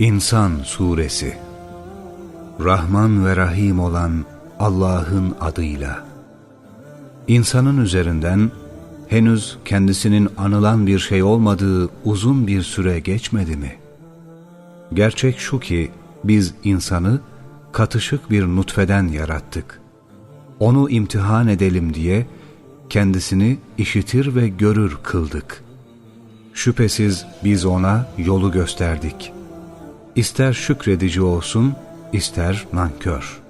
İnsan Suresi Rahman ve Rahim olan Allah'ın adıyla İnsanın üzerinden henüz kendisinin anılan bir şey olmadığı uzun bir süre geçmedi mi? Gerçek şu ki biz insanı katışık bir nutfeden yarattık. Onu imtihan edelim diye kendisini işitir ve görür kıldık. Şüphesiz biz ona yolu gösterdik.'' İster şükredici olsun, ister nankör.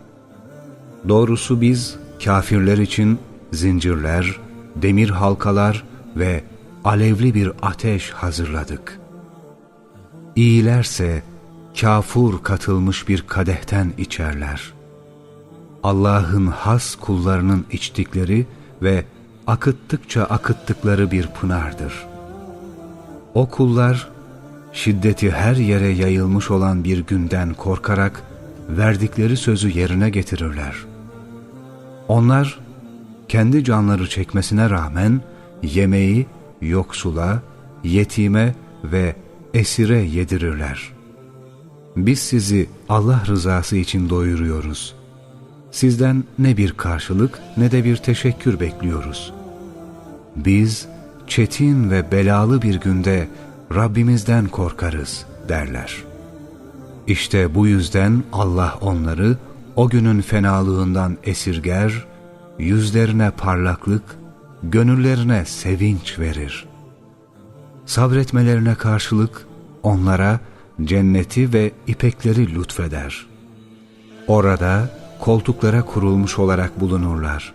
Doğrusu biz kafirler için zincirler, demir halkalar ve alevli bir ateş hazırladık. İyilerse kafur katılmış bir kadehten içerler. Allah'ın has kullarının içtikleri ve akıttıkça akıttıkları bir pınardır. O kullar şiddeti her yere yayılmış olan bir günden korkarak verdikleri sözü yerine getirirler. Onlar kendi canları çekmesine rağmen yemeği yoksula, yetime ve esire yedirirler. Biz sizi Allah rızası için doyuruyoruz. Sizden ne bir karşılık ne de bir teşekkür bekliyoruz. Biz çetin ve belalı bir günde Rabbimizden korkarız derler. İşte bu yüzden Allah onları o günün fenalığından esirger, yüzlerine parlaklık, gönüllerine sevinç verir. Sabretmelerine karşılık onlara cenneti ve ipekleri lütfeder. Orada koltuklara kurulmuş olarak bulunurlar.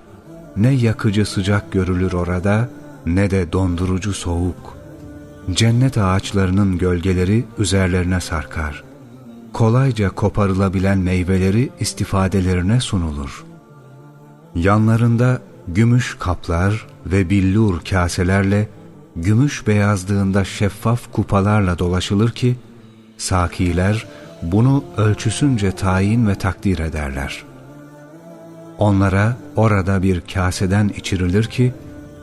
Ne yakıcı sıcak görülür orada ne de dondurucu soğuk cennet ağaçlarının gölgeleri üzerlerine sarkar. Kolayca koparılabilen meyveleri istifadelerine sunulur. Yanlarında gümüş kaplar ve billur kaselerle gümüş beyazlığında şeffaf kupalarla dolaşılır ki, sakiler bunu ölçüsünce tayin ve takdir ederler. Onlara orada bir kaseden içirilir ki,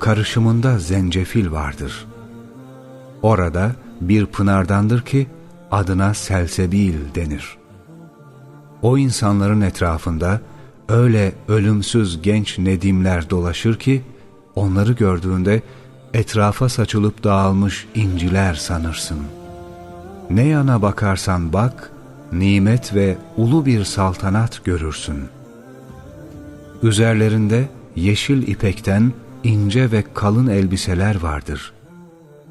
karışımında zencefil vardır.'' Orada bir pınardandır ki adına selsebil denir. O insanların etrafında öyle ölümsüz genç nedimler dolaşır ki onları gördüğünde etrafa saçılıp dağılmış inciler sanırsın. Ne yana bakarsan bak, nimet ve ulu bir saltanat görürsün. Üzerlerinde yeşil ipekten ince ve kalın elbiseler vardır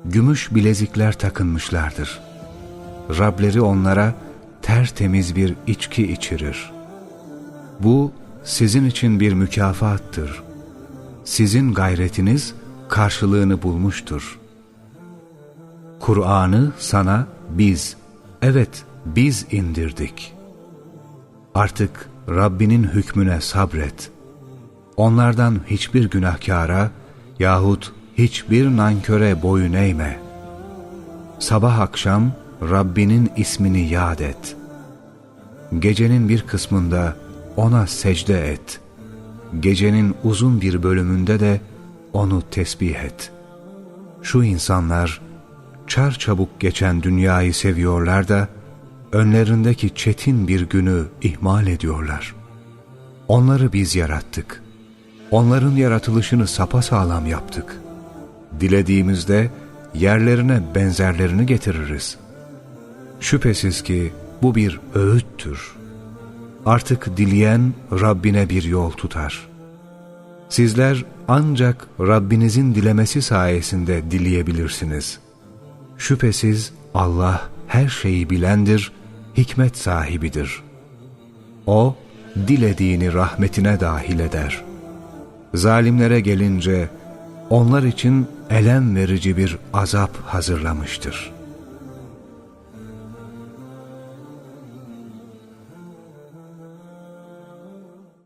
gümüş bilezikler takınmışlardır. Rableri onlara tertemiz bir içki içirir. Bu sizin için bir mükafattır. Sizin gayretiniz karşılığını bulmuştur. Kur'an'ı sana biz, evet biz indirdik. Artık Rabbinin hükmüne sabret. Onlardan hiçbir günahkara yahut hiçbir nanköre boyun eğme. Sabah akşam Rabbinin ismini yad et. Gecenin bir kısmında ona secde et. Gecenin uzun bir bölümünde de onu tesbih et. Şu insanlar çar çabuk geçen dünyayı seviyorlar da önlerindeki çetin bir günü ihmal ediyorlar. Onları biz yarattık. Onların yaratılışını sapasağlam yaptık.'' Dilediğimizde yerlerine benzerlerini getiririz. Şüphesiz ki bu bir öğüttür. Artık dileyen Rabbine bir yol tutar. Sizler ancak Rabbinizin dilemesi sayesinde dileyebilirsiniz. Şüphesiz Allah her şeyi bilendir, hikmet sahibidir. O, dilediğini rahmetine dahil eder. Zalimlere gelince, onlar için elem verici bir azap hazırlamıştır.''